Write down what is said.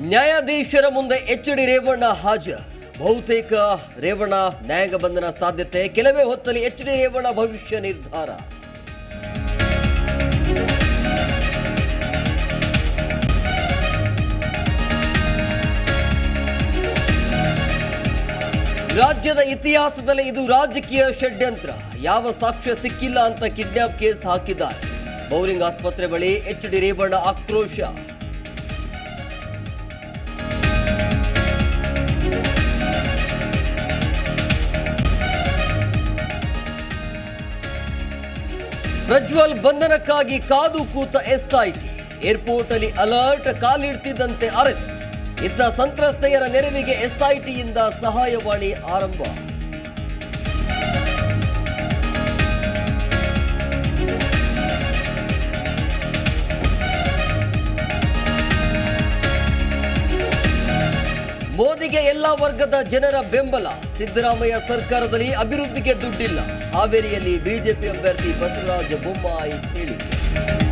ನ್ಯಾಯಾಧೀಶರ ಮುಂದೆ H D Revanna ಹಾಜರ್ ಬಹುತೇಕ ರೇವಣ್ಣ ನ್ಯಾಯಾಂಗ ಬಂಧನ ಸಾಧ್ಯತೆ, ಕೆಲವೇ ಹೊತ್ತಲ್ಲಿ ಎಚ್ ಡಿ ರೇವಣ್ಣ ಭವಿಷ್ಯ ನಿರ್ಧಾರ. ರಾಜ್ಯದ ಇತಿಹಾಸದಲ್ಲಿ ಇದು ರಾಜಕೀಯ ಷಡ್ಯಂತ್ರ. ಯಾವ ಸಾಕ್ಷ್ಯ ಸಿಕ್ಕಿಲ್ಲ ಅಂತ ಕಿಡ್ನಾಪ್ ಕೇಸ್ ಹಾಕಿದ್ದಾರೆ. ಬೌರಿಂಗ್ ಆಸ್ಪತ್ರೆ ಬಳಿ ಎಚ್ ಡಿ ರೇವಣ್ಣ ಆಕ್ರೋಶ. ಪ್ರಜ್ವಲ್ ಬಂಧನಕ್ಕಾಗಿ ಕಾದು ಕೂತ ಎಸ್ಐಟಿ. ಏರ್ಪೋರ್ಟ್ ಅಲ್ಲಿ ಅಲರ್ಟ್ ಕಾಲಿಡ್ತಿದ್ದಂತೆ ಅರೆಸ್ಟ್. ಇದ್ದ ಸಂತ್ರಸ್ತೆಯರ ನೆರವಿಗೆ ಎಸ್ಐಟಿಯಿಂದ ಸಹಾಯವಾಣಿ ಆರಂಭ. ಮೋದಿಗೆ ಎಲ್ಲಾ ವರ್ಗದ ಜನರ ಬೆಂಬಲ. ಸಿದ್ದರಾಮಯ್ಯ ಸರ್ಕಾರದಲ್ಲಿ ಅಭಿವೃದ್ಧಿಗೆ ದುಡ್ಡಿಲ್ಲ. ಹಾವೇರಿಯಲ್ಲಿ ಬಿಜೆಪಿ ಅಭ್ಯರ್ಥಿ ಬಸವರಾಜ ಬೊಮ್ಮಾಯಿ ಹೇಳಿಕೆ.